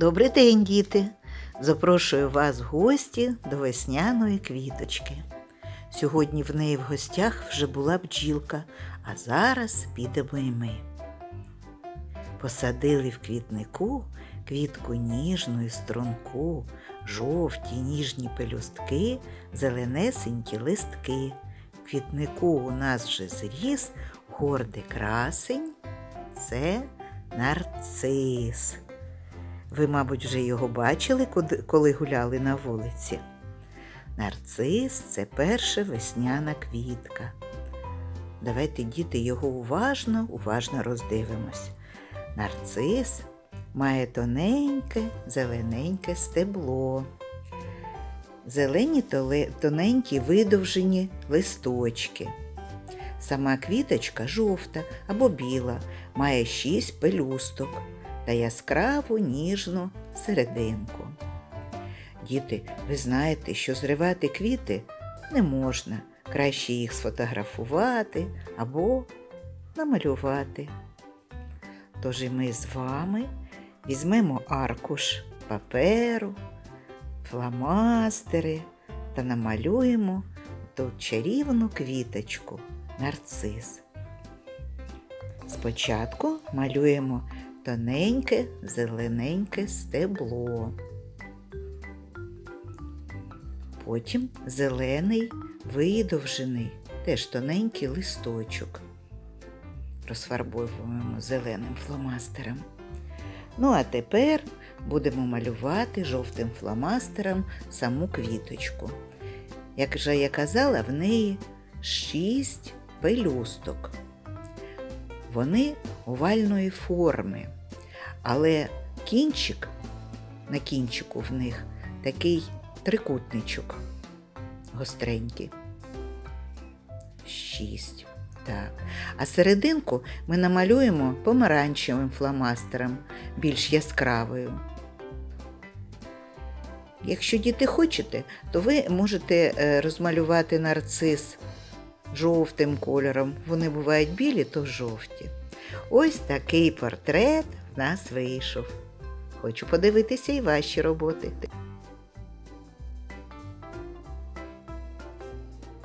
Добрий день, діти! Запрошую вас в гості до весняної квіточки. Сьогодні в неї в гостях вже була бджілка, а зараз підемо і ми. Посадили в квітнику квітку ніжну і струнку, жовті ніжні пелюстки, зеленесенькі листки. В квітнику у нас вже зріс гордий красень. Це нарцис. Ви, мабуть, вже його бачили, коли гуляли на вулиці. Нарцис це перша весняна квітка. Давайте, діти, його уважно, уважно роздивимось. Нарцис має тоненьке, зелененьке стебло. Зелені тоненькі видовжені листочки. Сама квіточка жовта або біла, має шість пелюсток та яскраву ніжну серединку. Діти, ви знаєте, що зривати квіти не можна. Краще їх сфотографувати або намалювати. Тож і ми з вами візьмемо аркуш паперу, фломастери та намалюємо ту чарівну квіточку нарцис. Спочатку малюємо тоненьке зелененьке стебло. Потім зелений видовжений, теж тоненький листочок. Розфарбовуємо зеленим фломастером. Ну, а тепер будемо малювати жовтим фломастером саму квіточку. Як вже я казала, в неї шість пелюсток. Вони овальної форми, але кінчик на кінчику в них такий трикутничок гостренький. Шість. Так. А серединку ми намалюємо помаранчевим фломастером, більш яскравою. Якщо діти хочете, то ви можете е, розмалювати нарцис жовтим кольором. Вони бувають білі, то жовті. Ось такий портрет в нас вийшов. Хочу подивитися і ваші роботи.